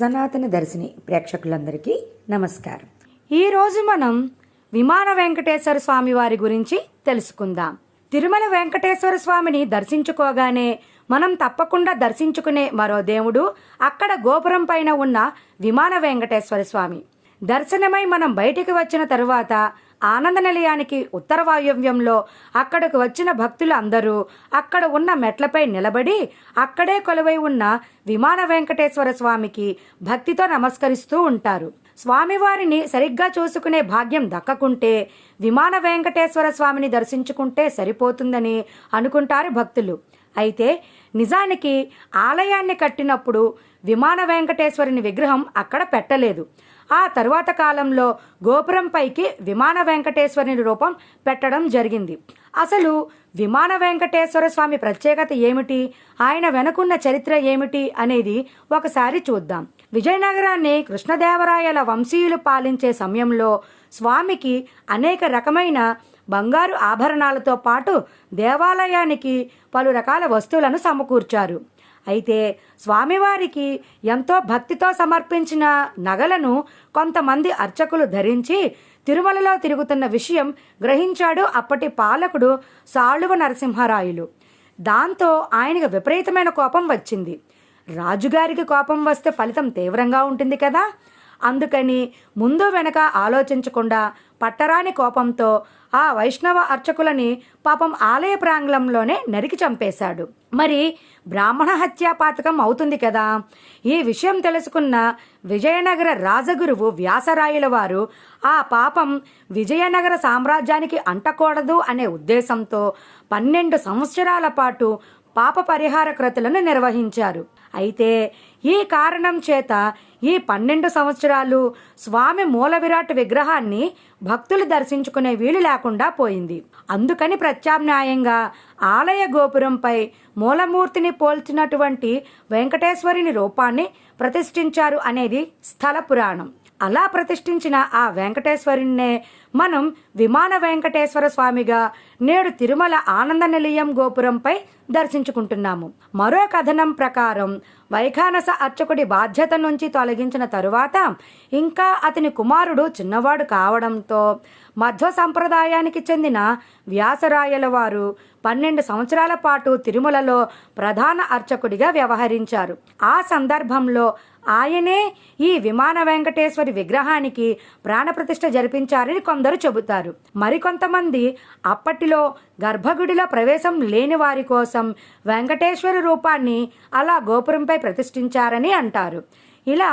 సనాతన దర్శిని ప్రేక్షకులందరికీ నమస్కారం. ఈరోజు మనం విమాన వెంకటేశ్వర స్వామి వారి గురించి తెలుసుకుందాం. తిరుమల వెంకటేశ్వర స్వామిని దర్శించుకోగానే మనం తప్పకుండా దర్శించుకునే మరో దేవుడు అక్కడ గోపురం పైన ఉన్న విమాన వెంకటేశ్వర స్వామి. దర్శనమై మనం బయటికి వచ్చిన తరువాత ఆనంద నిలయానికి ఉత్తర వాయువ్యంలో అక్కడకు వచ్చిన భక్తులు అందరూ అక్కడ ఉన్న మెట్లపై నిలబడి అక్కడే కొలువై ఉన్న విమాన వెంకటేశ్వర స్వామికి భక్తితో నమస్కరిస్తూ ఉంటారు. స్వామివారిని సరిగ్గా చూసుకునే భాగ్యం దక్కకుంటే విమాన వెంకటేశ్వర స్వామిని దర్శించుకుంటే సరిపోతుందని అనుకుంటారు భక్తులు. అయితే నిజానికి ఆలయాన్ని కట్టినప్పుడు విమాన వెంకటేశ్వరుని విగ్రహం అక్కడ పెట్టలేదు. ఆ తరువాత కాలంలో గోపురం పైకి విమాన వెంకటేశ్వరుని రూపం పెట్టడం జరిగింది. అసలు విమాన వెంకటేశ్వర స్వామి ప్రత్యేకత ఏమిటి? ఆయన వెనుకున్న చరిత్ర ఏమిటి అనేది ఒకసారి చూద్దాం. విజయనగరాన్ని కృష్ణదేవరాయల వంశీయులు పాలించే సమయంలో స్వామికి అనేక రకమైన బంగారు ఆభరణాలతో పాటు దేవాలయానికి పలు రకాల వస్తువులను సమకూర్చారు. అయితే స్వామివారికి ఎంతో భక్తితో సమర్పించిన నగలను కొంతమంది అర్చకులు ధరించి తిరుమలలో తిరుగుతున్న విషయం గ్రహించాడు అప్పటి పాలకుడు సాళువ నరసింహరాయులు. దాంతో ఆయనకు విపరీతమైన కోపం వచ్చింది. రాజుగారికి కోపం వస్తే ఫలితం తీవ్రంగా ఉంటుంది కదా? అందుకని ముందు వెనక ఆలోచించకుండా పట్టరాని కోపంతో ఆ వైష్ణవ అర్చకులని పాపం ఆలయ ప్రాంగణంలోనే నరికి చంపేశాడు. మరి బ్రాహ్మణ హత్యా పాతకం అవుతుంది కదా? ఈ విషయం తెలుసుకున్న విజయనగర రాజగురువు వ్యాసరాయుల వారు ఆ పాపం విజయనగర సామ్రాజ్యానికి అంటకూడదు అనే ఉద్దేశంతో పన్నెండు సంవత్సరాల పాటు పాప పరిహార కృతులను నిర్వహించారు. అయితే ఈ కారణం చేత ఈ పన్నెండు సంవత్సరాలు స్వామి మూల విరాట్ విగ్రహాన్ని భక్తులు దర్శించుకునే వీలు లేకుండా పోయింది. అందుకని ప్రత్యామ్నాయంగా ఆలయ గోపురంపై మూలమూర్తిని పోల్చినటువంటి వెంకటేశ్వరుని రూపాన్ని ప్రతిష్ఠించారు అనేది స్థల పురాణం. అలా ప్రతిష్ఠించిన ఆ వెంకటేశ్వరుణ్ణే మనం విమాన వెంకటేశ్వర స్వామిగా నేడు తిరుమల ఆనంద నిలయం గోపురంపై దర్శించుకుంటున్నాము. మరో కథనం ప్రకారం వైఖానస అర్చకుడి బాధ్యత నుంచి తొలగించిన తరువాత ఇంకా అతని కుమారుడు చిన్నవాడు కావడంతో మధ్వ సంప్రదాయానికి చెందిన వ్యాసరాయల వారు పన్నెండు సంవత్సరాల పాటు తిరుమలలో ప్రధాన అర్చకుడిగా వ్యవహరించారు. ఆ సందర్భంలో ఆయనే ఈ విమాన వెంకటేశ్వరి విగ్రహానికి ప్రాణప్రతిష్ఠ జరిపించారని కొందరు చెబుతారు. మరికొంతమంది అప్పటిలో గర్భగుడిలో ప్రవేశం లేని వారి కోసం వెంకటేశ్వర రూపాన్ని అలా గోపురంపై ప్రతిష్ఠించారని అంటారు. ఇలా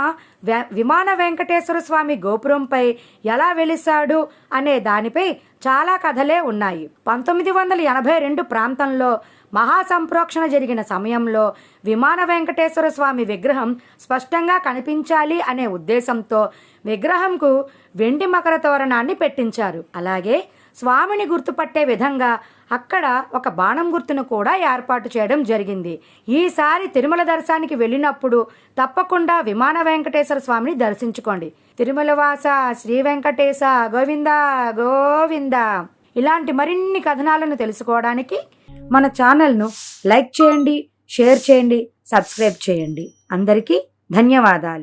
విమాన వెంకటేశ్వర స్వామి గోపురంపై ఎలా వెలిశాడు అనే దానిపై చాలా కథలే ఉన్నాయి. పంతొమ్మిది వందల ఎనభై రెండు ప్రాంతంలో మహాసంప్రోక్షణ జరిగిన సమయంలో విమాన వెంకటేశ్వర స్వామి విగ్రహం స్పష్టంగా కనిపించాలి అనే ఉద్దేశంతో విగ్రహంకు వెండి మకర తోరణాన్ని పెట్టించారు. అలాగే స్వామిని గుర్తుపట్టే విధంగా అక్కడ ఒక బాణం గుర్తును కూడా ఏర్పాటు చేయడం జరిగింది. ఈసారి తిరుమల దర్శనానికి వెళ్ళినప్పుడు తప్పకుండా విమాన వెంకటేశ్వర స్వామిని దర్శించుకోండి. తిరుమలవాస శ్రీ వెంకటేశ గోవింద గోవింద. ఇలాంటి మరిన్ని కథనాలను తెలుసుకోవడానికి మన ఛానల్ను లైక్ చేయండి షేర్ చేయండి సబ్స్క్రైబ్ చేయండి. అందరికీ ధన్యవాదాలు.